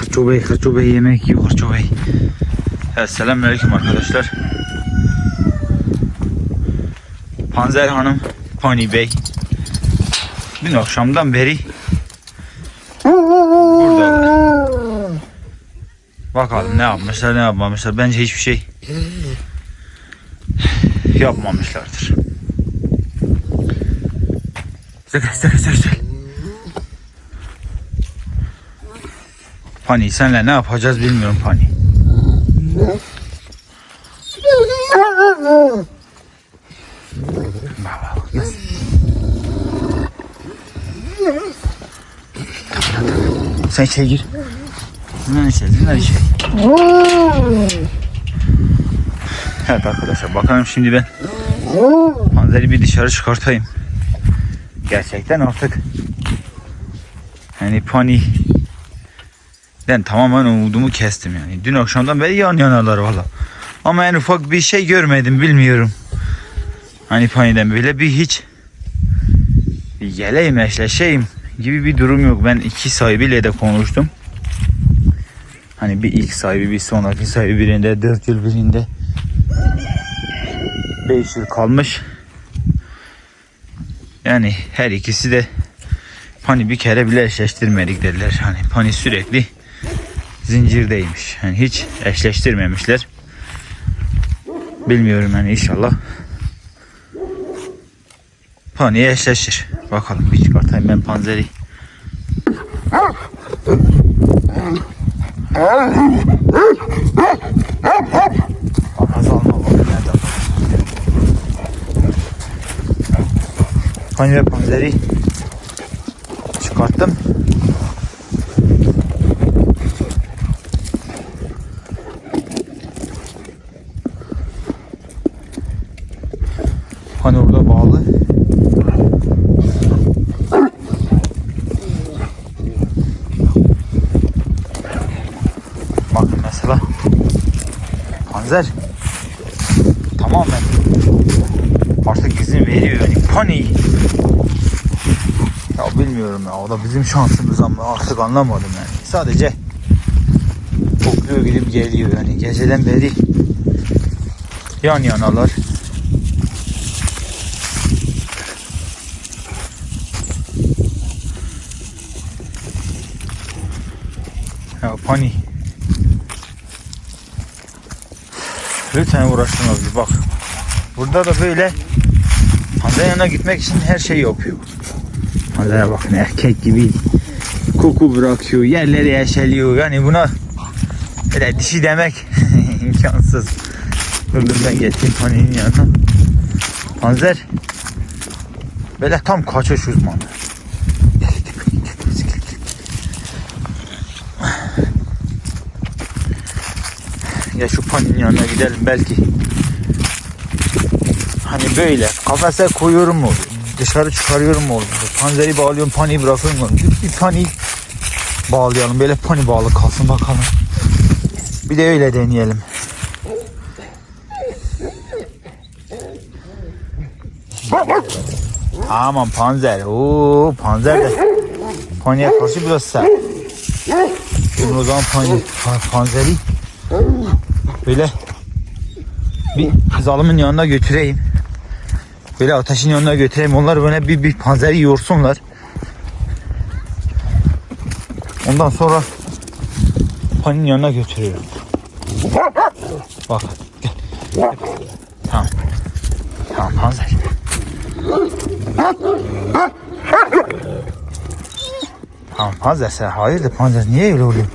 Hırço Bey, Hırço Bey yemek yiyor Hırço Bey. Evet, selamünaleyküm arkadaşlar. Panzer Hanım, Pony Bey. Dün akşamdan beri buradalar. Bakalım ne yapmışlar ne yapmamışlar. Bence hiçbir şey yapmamışlardır. Gel gel gel Pani senle ne yapacağız bilmiyorum Pani. Sen içeri gir. Zindan içeri, zindan içeri. Evet arkadaşlar bakalım şimdi ben Panzeri bir dışarı çıkartayım. Gerçekten artık yani Pani ben tamamen umudumu kestim yani. Dün akşamdan beri yan yanalar valla. Ama en ufak bir şey görmedim bilmiyorum. Hani Pani'den böyle bir hiç bir geleyim eşleşeyim gibi bir durum yok. Ben iki sahibiyle de konuştum. Hani bir ilk sahibi bir sonraki sahibi birinde 4 yıl birinde 5 yıl kalmış. Yani her ikisi de Pani bir kere bile eşleştirmedik dediler. Hani Pani sürekli zincirdeymiş. Yani hiç eşleştirmemişler. Bilmiyorum yani inşallah Pani eşleşir. Bakalım bir çıkartayım ben panzeri. Papaz alma bak nerede? Pani ve panzeri çıkarttım. Hani orada bağlı. Bakın mesela Panzer tamamen artık izin Pony ya bilmiyorum ya o da bizim şansımız ama artık anlamadım yani sadece topluyor gidip geliyor yani geceden beri yan yanalar Ya Pani. Lütfen uğraştırma bizi bak. Burada da böyle Yanına gitmek için her şeyi yapıyor. Hanza'ya bakın erkek gibi koku bırakıyor, yerleri eşeliyor. Yani buna böyle dişi demek imkansız. Dur dur ben geçeyim Pani'nin yanına. Panzer böyle tam kaçış uzmanı. Ya şu paninin yanına gidelim belki. Böyle kafese koyuyorum mu? Dışarı çıkarıyorum mu? Panzeri bağlıyorum, paniyi bırakıyorum mu? Bir, bir pani bağlayalım. Böyle pani bağlı kalsın bakalım. Bir de öyle deneyelim. Aman panzer. Oo panzer de. Paniye karşı biraz sert. Şimdi o zaman pani, pa- panzeri böyle bir zalımın yanına götüreyim. Böyle ateşin yanına götüreyim. Onlar böyle bir, bir panzeri yorsunlar. Ondan sonra panın yanına götürüyorum. Bak gel. Tamam. Tamam panzer. Tamam panzer sen hayırdır panzer niye öyle oluyor?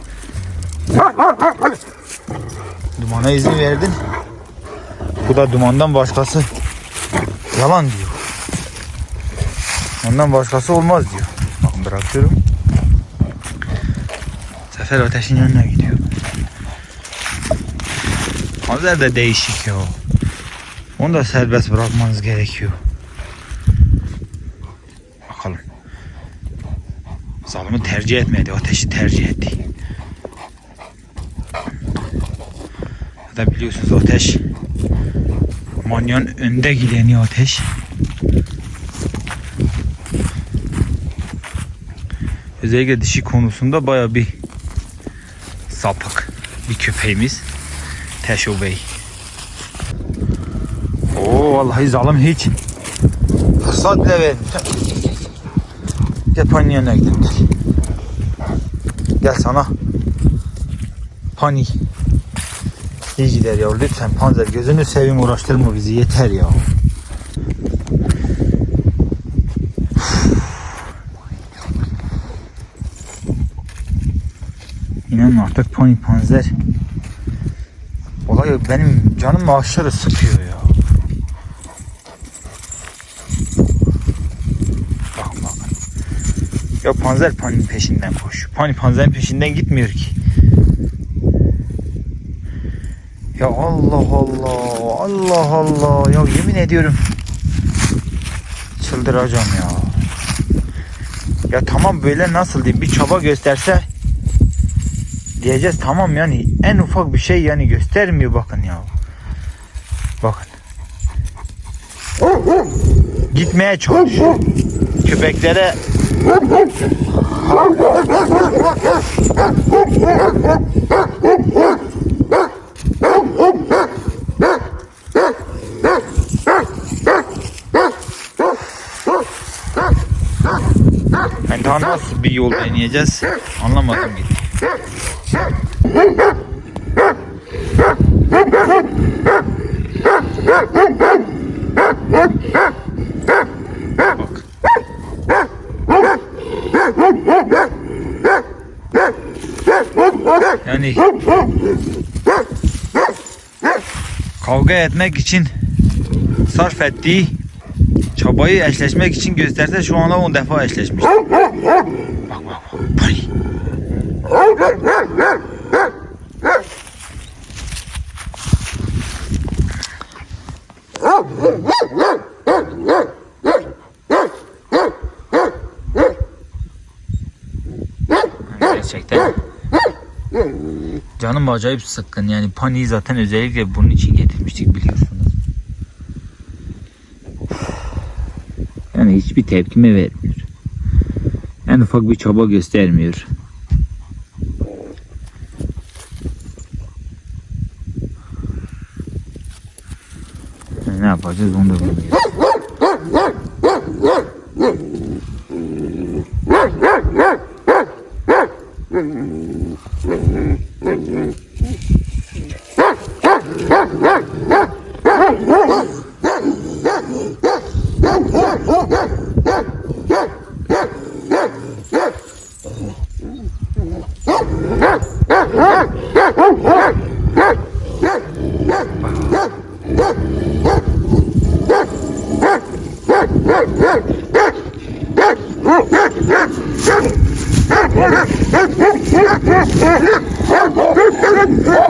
Dumana izin verdin. Bu da dumandan başkası yalan diyor. Ondan başkası olmaz diyor. Bakın bırakıyorum. Sefer ateşin yanına gidiyor. Panzer de değişik ya. Onu da serbest bırakmanız gerekiyor. Bakalım. Zalımı tercih etmedi. Ateşi tercih etti. da biliyorsunuz ateş manyon önde gideni ateş özellikle dişi konusunda baya bir sapık bir köpeğimiz. Teşo Bey. Oo vallahi zalim hiç. Fırsat bile vermiyor. Gel Pani'nin yanına gidelim gel. Gel sana. Pani. İyi gider ya lütfen Panzer gözünü seveyim uğraştırma bizi yeter ya. İnanın artık Pony Panzer olay benim canım aşırı sıkıyor ya. Bak bak. Ya Panzer Pony'nin peşinden koş. Pony Panzer'in peşinden gitmiyor ki. Ya Allah Allah Allah Allah ya yemin ediyorum çıldıracağım ya. Ya tamam böyle nasıl diyeyim bir çaba gösterse diyeceğiz tamam yani en ufak bir şey yani göstermiyor bakın ya. Bakın. Gitmeye çalışıyor. Köpeklere yani daha nasıl bir yol deneyeceğiz anlamadım gitti. Yani kavga etmek için sarf ettiği çabayı eşleşmek için gösterse şu anda 10 defa eşleşmiş. Bak bak bak. Pari. Gerçekten canım acayip sıkkın yani paniği zaten özellikle bunun için getirmiştik biliyorsunuz. Yani hiçbir tepkime vermiyor. En ufak bir çaba göstermiyor. Ne yapacağız onu da bilmiyoruz. Oh!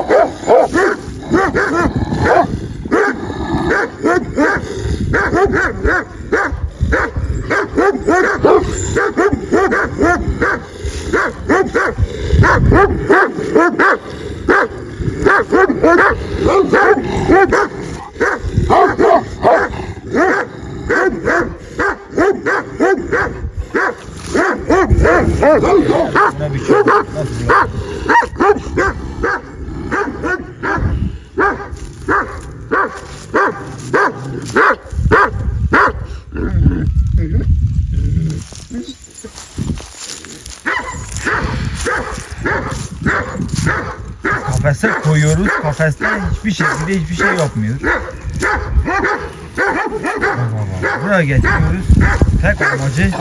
Kafese koyuyoruz. Kafeste hiçbir şekilde hiçbir şey yapmıyor. Buraya getiriyoruz. Tek amacı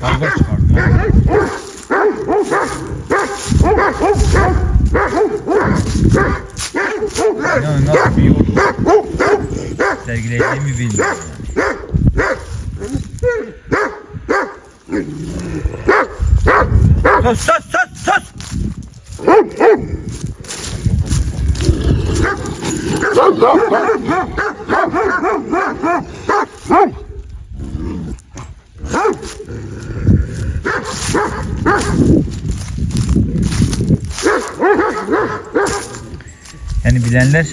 kavga çıkartmak. Yani nasıl bir yol sergileyeceğimi bilmiyorum. Sus sus sus sus! Yani bilenler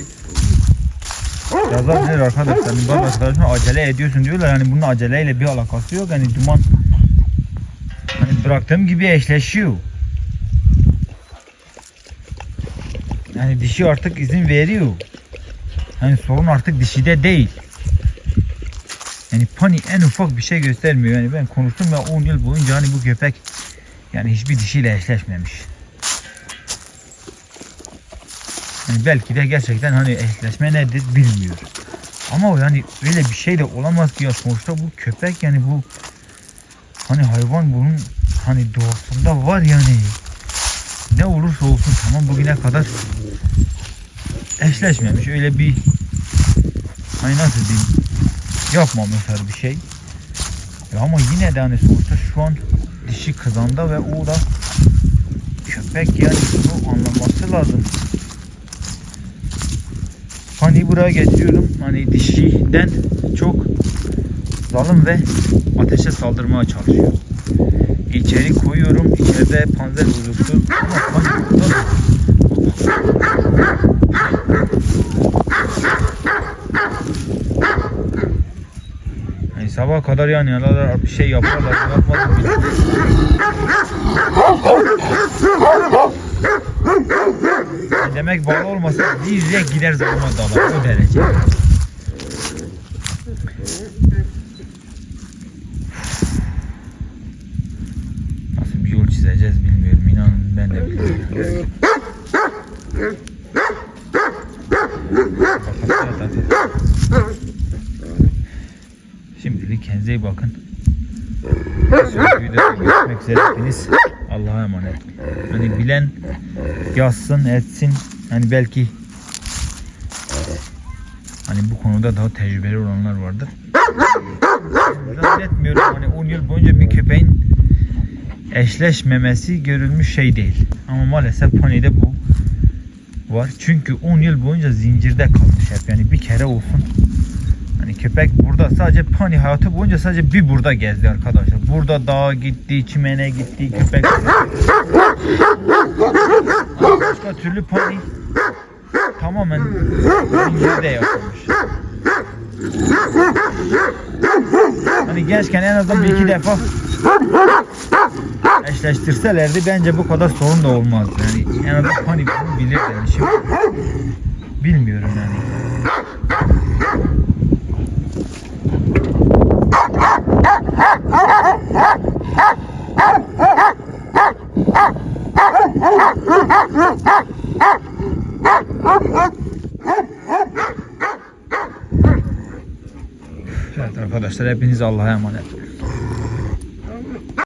ya yazabilir arkadaşlar. Bazı arkadaşlar acele ediyorsun diyorlar. Yani bunun aceleyle bir alakası yok. Yani duman bıraktığım gibi eşleşiyor. Yani dişi artık izin veriyor. Yani sorun artık dişide değil. Yani pani en ufak bir şey göstermiyor. Yani ben konuştum ya 10 yıl boyunca hani bu köpek yani hiçbir dişiyle eşleşmemiş. Yani belki de gerçekten hani eşleşme nedir bilmiyor. Ama yani öyle bir şey de olamaz ki ya sonuçta bu köpek yani bu hani hayvan bunun hani doğasında var yani. Ne olursa olsun tamam bugüne kadar eşleşmemiş. Öyle bir hani nasıl diyeyim yapmamışlar bir şey. Ya ama yine de hani sonuçta şu an dişi kazanda ve o da köpek yani bunu anlaması lazım. Hani buraya getiriyorum hani dişiden çok zalim ve ateşe saldırmaya çalışıyor. İçeri koyuyorum. içeride panzer da Yani sabah kadar yanıyorlar, bir şey yaparlar, yapmadım bile. Yani demek bağlı olmasa direkt gider zaman dalar o derece. Nasıl bir yol çizeceğiz bilmiyorum inanın ben de bilmiyorum. Şimdilik kendinize iyi bakın. Görüşmek üzere hepiniz Allah'a emanet. Hani bilen yazsın etsin. Hani belki hani bu konuda daha tecrübeli olanlar vardır. Zannetmiyorum hani 10 yıl boyunca bir köpeğin eşleşmemesi görülmüş şey değil. Ama maalesef Pony'de bu var. Çünkü 10 yıl boyunca zincirde kalmış hep. Yani bir kere olsun. Hani köpek burada sadece Pony hayatı boyunca sadece bir burada gezdi arkadaşlar. Burada dağa gitti, çimene gitti, köpek. Başka türlü Pony tamamen zincirde yaşamış. Hani gençken en azından bir iki defa eşleştirselerdi bence bu kadar sorun da olmazdı. Yani en azından bunu bilirdi. Yani şimdi bilmiyorum yani. Evet arkadaşlar hepiniz Allah'a emanet.